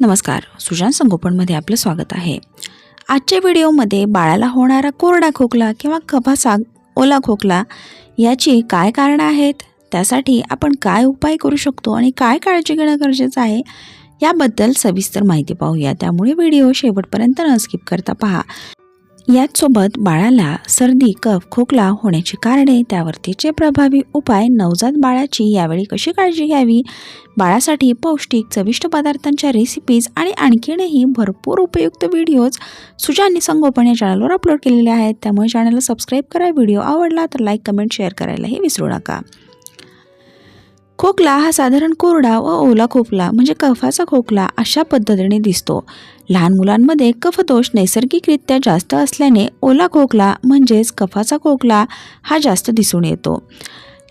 नमस्कार सुजान संगोपनमध्ये आपलं स्वागत आहे. आजच्या व्हिडिओमध्ये बाळाला होणारा कोरडा खोकला किंवा कफासा ओला खोकला याची काय कारणं आहेत? त्यासाठी आपण काय उपाय करू शकतो आणि काय काळजी घेणं गरजेचं आहे? याबद्दल सविस्तर माहिती पाहूया. त्यामुळे व्हिडिओ शेवटपर्यंत न स्किप करता पहा. याचसोबत बाळाला सर्दी कफ खोकला होण्याची कारणे त्यावरतीचे प्रभावी उपाय नवजात बाळाची यावेळी कशी काळजी घ्यावी? बाळासाठी पौष्टिक चविष्ट पदार्थांच्या रेसिपीज आणि आणखीनही भरपूर उपयुक्त व्हिडिओज सुजानी संगोपन या चॅनलवर अपलोड केलेले आहेत. त्यामुळे चॅनलला सबस्क्राईब करा. व्हिडिओ आवडला तर लाईक कमेंट शेअर करायलाही विसरू नका. खोकला हा साधारण कोरडा व ओला खोकला म्हणजे कफाचा खोकला अशा पद्धतीने दिसतो. लहान मुलांमध्ये कफदोष नैसर्गिकरित्या जास्त असल्याने ओला खोकला म्हणजेच कफाचा खोकला हा जास्त दिसून येतो.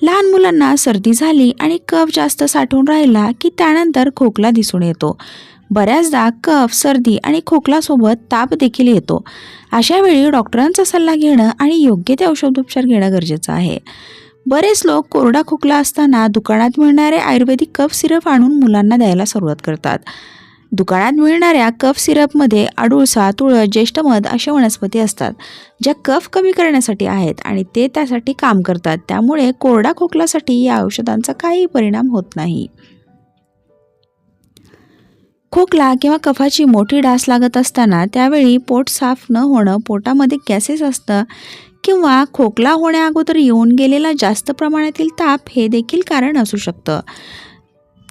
लहान मुलांना सर्दी झाली आणि कफ जास्त साठून राहिला की त्यानंतर खोकला दिसून येतो. बऱ्याचदा कफ सर्दी आणि खोकलासोबत ताप देखील येतो. अशा वेळी डॉक्टरांचा सल्ला घेणं आणि योग्य ते औषधोपचार घेणं गरजेचं आहे. बरेच लोक कोरडा खोकला असताना दुकानात मिळणारे आयुर्वेदिक कफ सिरप आणून मुलांना द्यायला सुरुवात करतात. दुकानात मिळणाऱ्या कफ सिरपमध्ये अडुळसा तुळस ज्येष्ठमध अशा वनस्पती असतात ज्या कफ कमी करण्यासाठी आहेत आणि ते त्यासाठी काम करतात. त्यामुळे कोरडा खोकलासाठी या औषधांचा काही परिणाम होत नाही. खोकला किंवा कफाची मोठी डास लागत असताना त्यावेळी पोट साफ न होणं पोटामध्ये गॅसेस असतं किंवा खोकला होण्याअगोदर येऊन गेलेला जास्त प्रमाणातील ताप हे देखील कारण असू शकतं.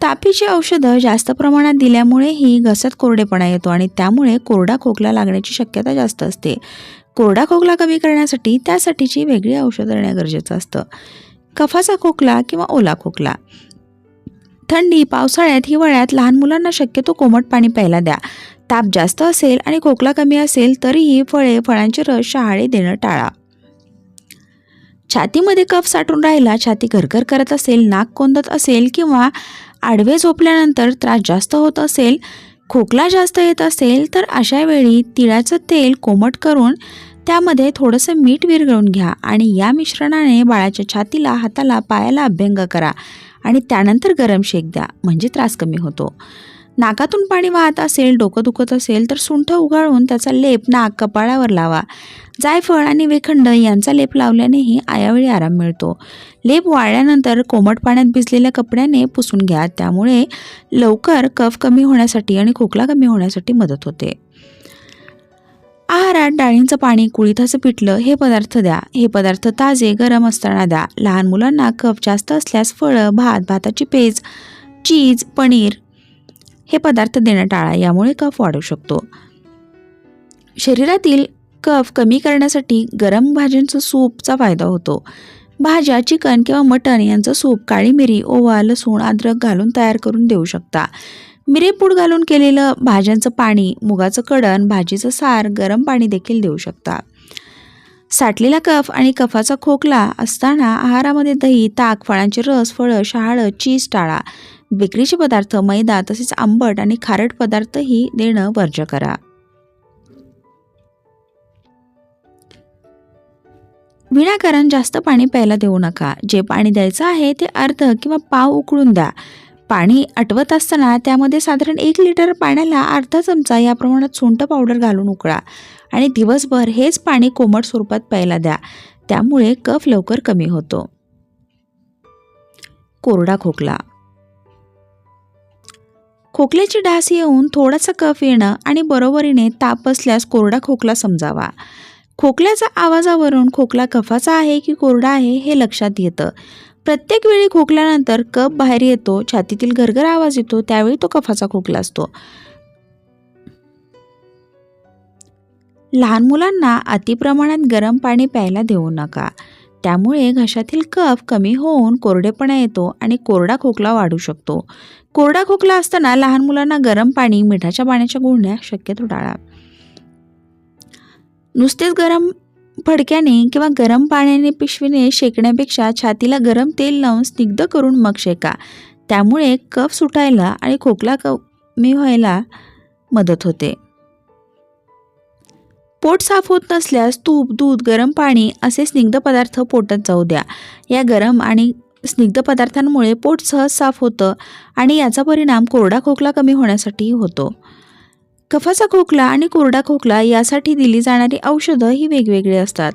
तापीची औषधं जास्त प्रमाणात दिल्यामुळेही घसत कोरडेपणा येतो आणि त्यामुळे कोरडा खोकला लागण्याची शक्यता जास्त असते. कोरडा खोकला कमी करण्यासाठी त्यासाठीची वेगळी औषधं देणं गरजेचं असतं. कफाचा खोकला किंवा ओला खोकला. थंडी पावसाळ्यात हिवाळ्यात लहान मुलांना शक्यतो कोमट पाणी प्यायला द्या. ताप जास्त असेल आणि खोकला कमी असेल तरीही फळे फळांचे रस शहाळे देणं टाळा. छातीमध्ये कफ साठून राहिला छाती घरघर करत असेल नाक कोंदत असेल किंवा आडवे झोपल्यानंतर त्रास जास्त होत असेल खोकला जास्त येत असेल तर अशा वेळी तिळाचं तेल कोमट करून त्यामध्ये थोडंसं मीठ विरघळून घ्या आणि या मिश्रणाने बाळाच्या छातीला हाताला पायाला अभ्यंग करा आणि त्यानंतर गरम शेक द्या म्हणजे त्रास कमी होतो. नाकातून पाणी वाहत असेल डोकं दुखत असेल तर सुंठ उगाळून त्याचा लेप नाक कपाळावर लावा. जायफळ आणि वेखंड यांचा लेप लावल्यानेही आयावेळी आराम मिळतो. लेप वाळल्यानंतर कोमट पाण्यात भिजलेल्या कपड्याने पुसून घ्या. त्यामुळे लवकर कफ कमी होण्यासाठी आणि खोकला कमी होण्यासाठी मदत होते. आहारात डाळींचं पाणी कुळीथाचं पिठलं हे पदार्थ द्या. हे पदार्थ ताजे गरम असताना द्या. लहान मुलांना कफ जास्त असल्यास फळं भात भाताची पेज चीज पनीर हे पदार्थ देणं टाळा यामुळे कफ वाढू शकतो. शरीरातील कफ कमी करण्यासाठी गरम भाज्यांचं सूपचा फायदा होतो. भाज्या चिकन किंवा मटण यांचं सूप काळी मिरी ओवा लसूण अद्रक घालून तयार करून देऊ शकता. मिरेपूड घालून केलेलं भाज्यांचं पाणी मुगाचं कडण भाजीचं सार गरम पाणी देखील देऊ शकता. साठलेला कफ आणि कफाचा खोकला असताना आहारामध्ये दही ताक फळांचे रस फळं शहाळं चीज टाळा. बेकरीचे पदार्थ मैदा तसेच आंबट आणि खारट पदार्थही देणं वर्ज्य करा. विनाकारण जास्त पाणी प्यायला देऊ नका. जे पाणी द्यायचं आहे ते अर्ध किंवा पाव उकळून द्या. पाणी आटवत असताना त्यामध्ये साधारण एक लिटर पाण्याला अर्धा चमचा या प्रमाणात सुंट पावडर घालून उकळा आणि दिवसभर हेच पाणी कोमट स्वरूपात प्यायला द्या. त्यामुळे कफ लवकर कमी होतो. कोरडा खोकला खोकल्याची डास येऊन थोडासा कफ येणं आणि बरोबरीने ताप असल्यास कोरडा खोकला समजावा. खोकल्याचा आवाजावरून खोकला कफाचा आहे की कोरडा आहे हे लक्षात येतं. प्रत्येक वेळी खोकल्यानंतर कफ बाहेर येतो छातीतील घरघर आवाज येतो त्यावेळी तो कफाचा खोकला असतो. लहान मुलांना अतिप्रमाणात गरम पाणी प्यायला देऊ नका. त्यामुळे घशातील कफ कमी होऊन कोरडेपणा येतो आणि कोरडा खोकला वाढू शकतो. कोरडा खोकला असताना लहान मुलांना गरम पाणी मिठाच्या पाण्याच्या गुळण्या शक्यतो टाळा. नुसतेच गरम फडक्याने किंवा गरम पाण्याने पिशवीने शेकण्यापेक्षा छातीला गरम तेल लावून स्निग्ध करून मग शेका. त्यामुळे कफ सुटायला आणि खोकला कमी व्हायला मदत होते. पोट साफ होत नसल्यास तूप दूध गरम पाणी असे स्निग्ध पदार्थ पोटात जाऊ द्या. या गरम आणि स्निग्ध पदार्थांमुळे पोट सहज साफ होतं आणि याचा परिणाम कोरडा खोकला कमी होण्यासाठीही होतो. कफाचा खोकला आणि कोरडा खोकला यासाठी दिली जाणारी औषधं ही वेगवेगळी असतात.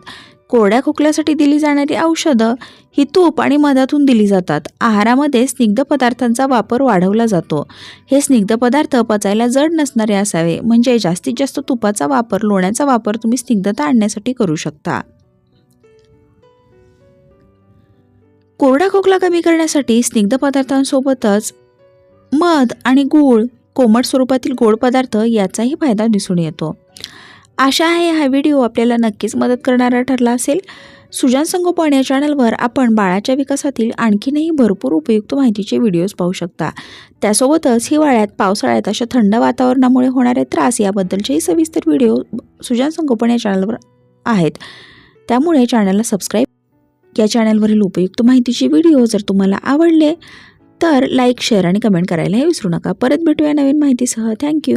कोरड्या खोकल्यासाठी दिली जाणारी औषधं ही तूप आणि मधातून दिली जातात. आहारामध्ये स्निग्ध पदार्थांचा वापर वाढवला जातो. हे स्निग्ध पदार्थ पचायला जड नसणारे असावे. म्हणजे जास्तीत जास्त तुपाचा वापर लोण्याचा वापर तुम्ही स्निग्धता आणण्यासाठी करू शकता. कोरडा खोकला कमी करण्यासाठी स्निग्ध पदार्थांसोबतच मध आणि गूळ कोमट स्वरूपातील गोड पदार्थ याचाही फायदा दिसून येतो. आशा आहे हा व्हिडिओ आपल्याला नक्कीच मदत करणारा ठरला असेल. सुजान संगोपन या चॅनलवर आपण बाळाच्या विकासातील आणखीनही भरपूर उपयुक्त माहितीचे व्हिडिओज पाहू शकता. त्यासोबतच हिवाळ्यात पावसाळ्यात अशा थंड वातावरणामुळे होणारे त्रास याबद्दलचेही सविस्तर व्हिडिओ सुजान संगोपन या चॅनलवर आहेत. त्यामुळे चॅनलला सबस्क्राईब या चॅनलवरील उपयुक्त माहितीचे व्हिडिओ जर तुम्हाला आवडले तर लाईक शेअर आणि कमेंट करायलाही विसरू नका. परत भेटूया नवीन माहितीसह. थँक्यू